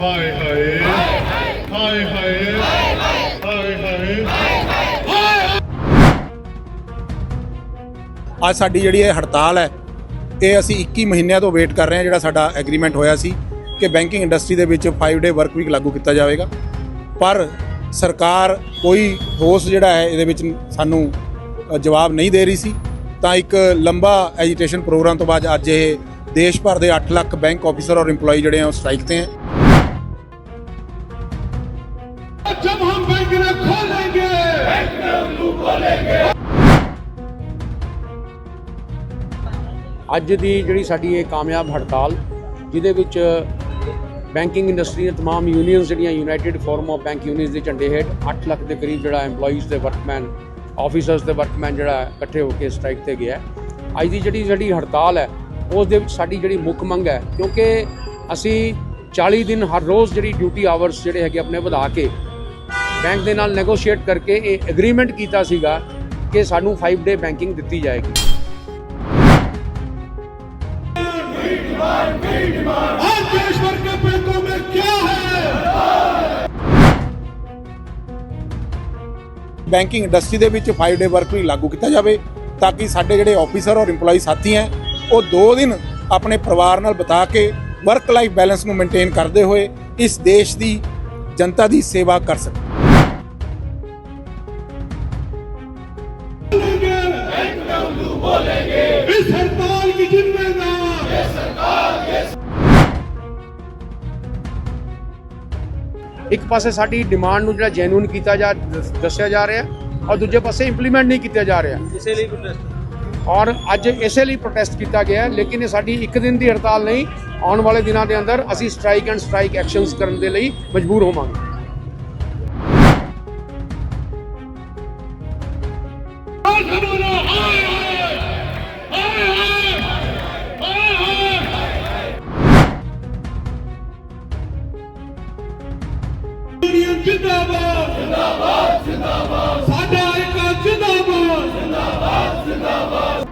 ਹਾਏ ਹਾਏ ਹਾਏ ਹਾਏ ਹਾਏ ਹਾਏ। ਅੱਜ ਸਾਡੀ ਜਿਹੜੀ ਇਹ ਹੜਤਾਲ ਹੈ, ਇਹ ਅਸੀਂ 21 ਮਹੀਨਿਆਂ ਤੋਂ ਵੇਟ ਕਰ ਰਹੇ ਹਾਂ ਜਿਹੜਾ ਸਾਡਾ ਐਗਰੀਮੈਂਟ ਹੋਇਆ ਸੀ ਕਿ ਬੈਂਕਿੰਗ ਇੰਡਸਟਰੀ ਦੇ ਵਿੱਚ 5 ਡੇ ਵਰਕ ਵੀਕ ਲਾਗੂ ਕੀਤਾ ਜਾਵੇਗਾ। ਪਰ ਸਰਕਾਰ ਕੋਈ ਠੋਸ ਜਿਹੜਾ ਹੈ, ਇਹਦੇ ਵਿੱਚ ਸਾਨੂੰ ਜਵਾਬ ਨਹੀਂ ਦੇ ਰਹੀ ਸੀ। ਤਾਂ ਇੱਕ ਲੰਬਾ ਐਜੀਟੇਸ਼ਨ ਪ੍ਰੋਗਰਾਮ ਤੋਂ ਬਾਅਦ ਅੱਜ ਇਹ ਦੇਸ਼ ਭਰ ਦੇ 8 ਲੱਖ ਬੈਂਕ ਆਫੀਸਰ ਔਰ EMPLOYE ਜਿਹੜੇ ਆ ਉਹ ਸਟ੍ਰਾਈਕ ਤੇ ਹੈ। ਅੱਜ ਦੀ ਜਿਹੜੀ ਸਾਡੀ ਇਹ ਕਾਮਯਾਬ ਹੜਤਾਲ ਜਿਹਦੇ ਵਿੱਚ ਬੈਂਕਿੰਗ ਇੰਡਸਟਰੀ ਦੇ तमाम ਯੂਨੀਅਨਸ ਜਿਹੜੀਆਂ united forum of bank unions ਦੇ ਝੰਡੇ ਹੇਠ 8 ਲੱਖ ਦੇ ਕਰੀਬ ਜਿਹੜਾ EMPLOYEES ਦੇ ਵਰਕਮੈਨ ਆਫੀਸਰਸ ਦੇ ਵਰਕਮੈਨ ਜਿਹੜਾ ਹੈ, ਇਕੱਠੇ ਹੋ ਕੇ ਸਟ੍ਰਾਈਕ ਤੇ ਗਿਆ ਹੈ। ਅੱਜ ਦੀ ਜਿਹੜੀ ਸਾਡੀ ਹੜਤਾਲ ਹੈ ਉਸ ਦੇ ਵਿੱਚ ਸਾਡੀ ਜਿਹੜੀ ਮੁੱਖ ਮੰਗ ਹੈ ਕਿਉਂਕਿ ਅਸੀਂ 40 ਦਿਨ ਹਰ ਰੋਜ਼ ਜਿਹੜੀ ਡਿਊਟੀ ਆਵਰਸ ਜਿਹੜੇ ਹੈਗੇ ਆਪਣੇ ਵਧਾ ਕੇ ਬੈਂਕ ਦੇ ਨਾਲ ਨੈਗੋਸ਼ੀਏਟ ਕਰਕੇ ਇਹ ਐਗਰੀਮੈਂਟ ਕੀਤਾ ਸੀਗਾ ਕਿ ਸਾਨੂੰ 5 ਡੇ ਬੈਂਕਿੰਗ ਦਿੱਤੀ ਜਾਏਗੀ। ਬੈਂਕਿੰਗ ਇੰਡਸਟਰੀ ਦੇ ਵਿੱਚ 5 ਡੇ ਵਰਕ ਵੀ ਲਾਗੂ ਕੀਤਾ ਜਾਵੇ ਤਾਂ ਕਿ ਸਾਡੇ ਜਿਹੜੇ ਆਫੀਸਰ ਔਰ EMPLOYE ਸਾਥੀ ਹੈ ਉਹ 2 ਦਿਨ ਆਪਣੇ ਪਰਿਵਾਰ ਨਾਲ ਬਤਾ ਕੇ ਵਰਕ ਲਾਈਫ ਬੈਲੈਂਸ ਨੂੰ ਮੇਨਟੇਨ ਕਰਦੇ ਹੋਏ ਇਸ ਦੇਸ਼ ਦੀ ਜਨਤਾ ਦੀ ਸੇਵਾ ਕਰ ਸਕਣ। इस हड़ताल की जिम्मेदार ਇੱਕ ਪਾਸੇ ਸਾਡੀ ਡਿਮਾਂਡ ਨੂੰ ਜਿਹੜਾ ਜੈਨੂਇਨ ਕੀਤਾ ਜਾ ਦਸ- ਦੱਸਿਆ ਜਾ ਰਿਹਾ ਔਰ ਦੂਜੇ ਪਾਸੇ ਇੰਪਲੀਮੈਂਟ ਨਹੀਂ ਕੀਤਾ ਜਾ ਰਿਹਾ ਇਸੇ ਲਈ ਪ੍ਰੋਟੈਸਟ ਔਰ ਅੱਜ ਇਸੇ ਲਈ ਪ੍ਰੋਟੈਸਟ ਕੀਤਾ ਗਿਆ ਹੈ, ਲੇਕਿਨ ਇਹ ਸਾਡੀ ਇੱਕ ਦਿਨ ਦੀ ਹੜਤਾਲ ਨਹੀਂ ਆਉਣ ਵਾਲੇ ਦਿਨਾਂ ਦੇ ਅੰਦਰ ਅਸੀਂ ਸਟ੍ਰਾਈਕ ਐਂਡ ਸਟ੍ਰਾਈਕ ਐਕਸ਼ਨਸ ਕਰਨ ਦੇ ਲਈ ਮਜਬੂਰ ਹੋਵਾਂਗੇ ਜਿੰਦਾਬਾਦ ਜਿੰਦਾਬਾਦ ਜਿੰਦਾਬਾਦ। ਸਾਡਾ ਇੱਕ ਜਿੰਦਾਬਾਦ। ਜਿੰਦਾਬਾਦ ਜਿੰਦਾਬਾਦ।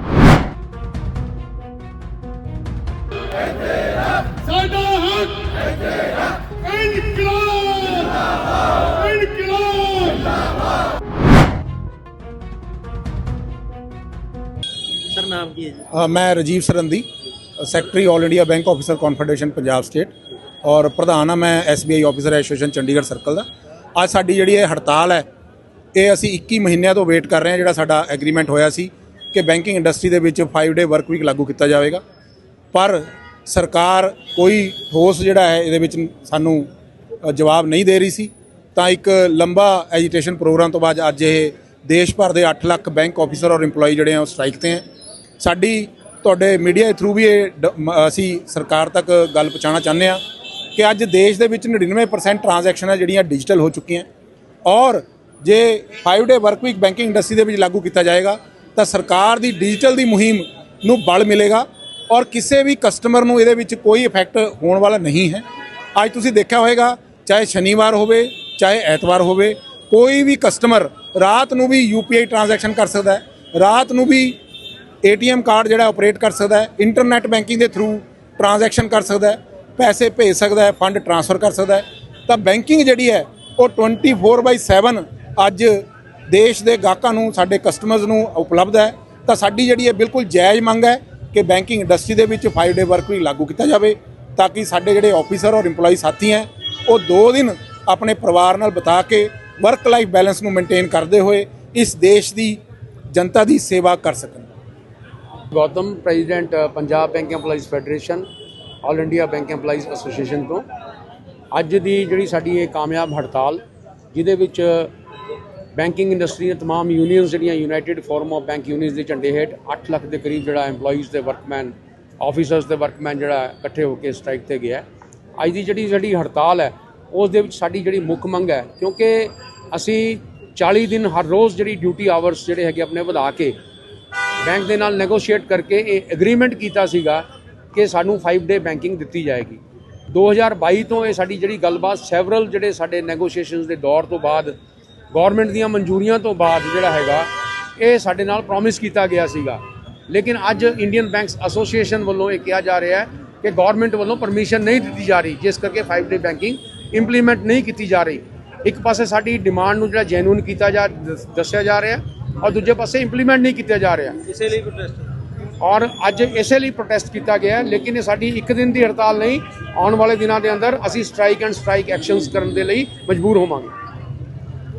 ਸਾਡਾ ਹੱਕ ਇਨਕਲਾਬ ਇਨਕਲਾਬ। ਜਿੰਦਾਬਾਦ ਸਰ ਨਾਮ ਕੀ ਹੈ ਜੀ? ਅ, ਮੈਂ Rajiv Sarandi secretary All India Bank Officer Confederation Punjab state ਔਰ ਪ੍ਰਧਾਨ ਹਾਂ ਮੈਂ SBI officer association Chandigarh circle ਦਾ। ਅੱਜ ਸਾਡੀ ਜਿਹੜੀ ਇਹ ਹੜਤਾਲ ਹੈ ਇਹ ਅਸੀਂ 21 ਮਹੀਨਿਆਂ ਤੋਂ ਵੇਟ ਕਰ ਰਹੇ ਹਾਂ ਜਿਹੜਾ ਸਾਡਾ ਐਗਰੀਮੈਂਟ ਹੋਇਆ ਸੀ ਕਿ ਬੈਂਕਿੰਗ ਇੰਡਸਟਰੀ ਦੇ ਵਿੱਚ 5 ਡੇ ਵਰਕ ਵੀਕ ਲਾਗੂ ਕੀਤਾ ਜਾਵੇਗਾ। ਪਰ ਸਰਕਾਰ ਕੋਈ ਠੋਸ ਜਿਹੜਾ ਹੈ ਇਹਦੇ ਵਿੱਚ ਸਾਨੂੰ ਅ, ਜਵਾਬ ਨਹੀਂ ਦੇ ਰਹੀ ਸੀ। ਤਾਂ ਇੱਕ ਲੰਬਾ ਐਜੀਟੇਸ਼ਨ ਪ੍ਰੋਗਰਾਮ ਤੋਂ ਬਾਅਦ ਅੱਜ ਇਹ ਦੇਸ਼ ਭਰ ਦੇ 8 ਲੱਖ ਬੈਂਕ ਆਫੀਸਰ ਔਰ EMPLOYE ਜਿਹੜੇ ਆ ਉਹ ਸਟ੍ਰਾਈਕ ਤੇ ਹੈ। ਸਾਡੀ ਤੁਹਾਡੇ ਮੀਡੀਆ ਦੇ ਥਰੂ ਵੀ ਇਹ ਡ- ਅਸੀਂ ਸਰਕਾਰ ਤੱਕ ਗੱਲ ਪਹੁੰਚਾਉਣਾ ਚਾਹੁੰਦੇ ਆ ਕਿ ਅੱਜ ਦੇਸ਼ ਦੇ ਵਿੱਚ 99% ਟ੍ਰਾਂਜੈਕਸ਼ਨਾਂ ਜਿਹੜੀਆਂ ਡਿਜੀਟਲ ਹੋ ਚੁੱਕੀਆਂ। ਔਰ ਜੇ 5 day work week banking industry ਦੇ ਵਿੱਚ ਲਾਗੂ ਕੀਤਾ ਜਾਏਗਾ, ਤਾਂ ਸਰਕਾਰ ਦੀ ਡਿਜੀਟਲ ਦੀ ਮੁਹਿੰਮ ਨੂੰ ਬਲ ਮਿਲੇਗਾ ਔਰ ਕਿਸੇ ਵੀ ਕਸਟਮਰ ਨੂੰ ਇਹਦੇ ਵਿੱਚ ਕੋਈ ਇਫੈਕਟ ਹੋਣ ਵਾਲਾ ਨਹੀਂ ਹੈ। ਅੱਜ ਤੁਸੀਂ ਦੇਖਿਆ ਹੋਵੇਗਾ ਚਾਹੇ ਸ਼ਨੀਵਾਰ ਹੋਵੇ, ਚਾਹੇ ਐਤਵਾਰ ਹੋਵੇ, ਕੋਈ ਵੀ ਕਸਟਮਰ ਰਾਤ ਨੂੰ ਵੀ ਯੂਪੀਆਈ ਟ੍ਰਾਂਜੈਕਸ਼ਨ ਕਰ ਸਕਦਾ ਹੈ, ਰਾਤ ਨੂੰ ਵੀ ਏਟੀਐਮ ਕਾਰਡ ਜਿਹੜਾ ਆਪਰੇਟ ਕਰ ਸਕਦਾ ਹੈ, ਇੰਟਰਨੈਟ ਬੈਂਕਿੰਗ ਦੇ ਥਰੂ ਟ੍ਰਾਂਜੈਕਸ਼ਨ ਕਰ ਸਕਦਾ ਹੈ, ਪੈਸੇ ਭੇਜ ਸਕਦਾ ਹੈ ਫੰਡ ਟ੍ਰਾਂਸਫਰ ਕਰ ਸਕਦਾ ਹੈ। ਤਾਂ ਬੈਂਕਿੰਗ ਜਿਹੜੀ ਹੈ, ਉਹ 24/7 ਅੱਜ ਦੇਸ਼ ਦੇ ਗਾਹਕਾਂ ਨੂੰ, ਸਾਡੇ ਕਸਟਮਰਸ ਨੂੰ ਉਪਲਬਧ ਹੈ। ਤਾਂ ਸਾਡੀ ਜਿਹੜੀ ਹੈ ਬਿਲਕੁਲ ਜਾਇਜ਼ ਮੰਗ ਹੈ ਕਿ ਬੈਂਕਿੰਗ ਇੰਡਸਟਰੀ ਦੇ ਵਿੱਚ 5 ਡੇ ਵਰਕ ਵੀ ਲਾਗੂ ਕੀਤਾ ਜਾਵੇ, ਤਾਂ ਕਿ ਸਾਡੇ ਜਿਹੜੇ ਆਫੀਸਰ ਔਰ EMPLOYE ਸਾਥੀ ਹੈ, ਉਹ 2 ਦਿਨ ਆਪਣੇ ਪਰਿਵਾਰ ਨਾਲ ਬਿਤਾ ਕੇ ਵਰਕ ਲਾਈਫ ਬੈਲੈਂਸ ਨੂੰ ਮੇਨਟੇਨ ਕਰਦੇ ਹੋਏ ਇਸ ਦੇਸ਼ ਦੀ ਜਨਤਾ ਦੀ ਸੇਵਾ ਕਰ ਸਕਣ। ਗੌਤਮ ਪ੍ਰੈਜ਼ੀਡੈਂਟ ਅ, Punjab bank EMPLOYEES federation all India bank EMPLOYEES association ਤੋਂ ਅੱਜ ਦੀ ਜਿਹੜੀ ਸਾਡੀ ਇਹ ਕਾਮਯਾਬ ਹੜਤਾਲ ਜਿਹਦੇ ਵਿੱਚ ਬੈਂਕਿੰਗ ਇੰਡਸਟਰੀ ਦੇ तमाम ਯੂਨੀਅਨਸ ਜਿਹੜੀਆਂ united forum of bank unions ਦੇ ਝੰਡੇ ਹੇਠ 8 ਲੱਖ ਦੇ ਕਰੀਬ ਜਿਹੜਾ EMPLOYEES ਦੇ ਵਰਕਮੈਨ ਆਫੀਸਰਸ ਦੇ ਵਰਕਮੈਨ ਜਿਹੜਾ ਹੈ, ਇਕੱਠੇ ਹੋ ਕੇ ਸਟ੍ਰਾਈਕ ਤੇ ਗਿਆ ਹੈ। ਅੱਜ ਦੀ ਜਿਹੜੀ ਸਾਡੀ ਹੜਤਾਲ ਹੈ ਉਸ ਦੇ ਵਿੱਚ ਸਾਡੀ ਜਿਹੜੀ ਮੁੱਖ ਮੰਗ ਹੈ ਕਿਉਂਕਿ ਅਸੀਂ 40 ਦਿਨ ਹਰ ਰੋਜ਼ ਜਿਹੜੀ ਡਿਊਟੀ ਆਵਰਸ ਜਿਹੜੇ ਹੈਗੇ ਆਪਣੇ ਵਧਾ ਕੇ ਬੈਂਕ ਦੇ ਨਾਲ ਨੈਗੋਸ਼ੀਏਟ ਕਰਕੇ ਇਹ ਐਗਰੀਮੈਂਟ ਕੀਤਾ ਸੀਗਾ ਕਿ ਸਾਨੂੰ 5 ਡੇ ਬੈਂਕਿੰਗ ਦਿੱਤੀ ਜਾਏਗੀ। 2022 ਤੋਂ ਇਹ ਸਾਡੀ ਜਿਹੜੀ ਗੱਲਬਾਤ ਸੈਵਰਲ ਜਿਹੜੇ ਸਾਡੇ ਨੈਗੋਸ਼ੀਏਸ਼ਨਸ ਦੇ ਦੌਰ ਤੋਂ ਬਾਅਦ ਗਵਰਨਮੈਂਟ ਦੀਆਂ ਮਨਜ਼ੂਰੀਆਂ ਤੋਂ ਬਾਅਦ ਜਿਹੜਾ ਹੈਗਾ, ਇਹ ਸਾਡੇ ਨਾਲ ਪ੍ਰੋਮਿਸ ਕੀਤਾ ਗਿਆ ਸੀਗਾ। ਲੇਕਿਨ ਅੱਜ ਇੰਡੀਅਨ ਬੈਂਕਸ ਐਸੋਸੀਏਸ਼ਨ ਵੱਲੋਂ ਇਹ ਕਿਹਾ ਜਾ ਰਿਹਾ ਹੈ ਕਿ ਗਵਰਨਮੈਂਟ ਵੱਲੋਂ ਪਰਮਿਸ਼ਨ ਨਹੀਂ ਦਿੱਤੀ ਜਾ ਰਹੀ, ਜਿਸ ਕਰਕੇ 5 ਡੇ ਬੈਂਕਿੰਗ ਇੰਪਲੀਮੈਂਟ ਨਹੀਂ ਕੀਤੀ ਜਾ ਰਹੀ। ਇੱਕ ਪਾਸੇ ਸਾਡੀ ਡਿਮਾਂਡ ਨੂੰ ਜਿਹੜਾ ਜੈਨੂਨ ਕੀਤਾ ਜਾ ਦਸ- ਦੱਸਿਆ ਜਾ ਰਿਹਾ ਔਰ ਦੂਜੇ ਪਾਸੇ ਇੰਪਲੀਮੈਂਟ ਨਹੀਂ ਕੀਤਾ ਜਾ ਰਿਹਾ। ਇਸੇ ਲਈ ਪ੍ਰੋਟੈਸਟ ਔਰ ਅੱਜ ਇਸੇ ਲਈ ਪ੍ਰੋਟੈਸਟ ਕੀਤਾ ਗਿਆ ਹੈ, ਲੇਕਿਨ ਇਹ ਸਾਡੀ ਇੱਕ ਦਿਨ ਦੀ ਹੜਤਾਲ ਨਹੀਂ ਆਉਣ ਵਾਲੇ ਦਿਨਾਂ ਦੇ ਅੰਦਰ ਅਸੀਂ ਸਟ੍ਰਾਈਕ ਐਂਡ ਸਟ੍ਰਾਈਕ ਐਕਸ਼ਨਸ ਕਰਨ ਦੇ ਲਈ ਮਜਬੂਰ ਹੋਵਾਂਗੇ।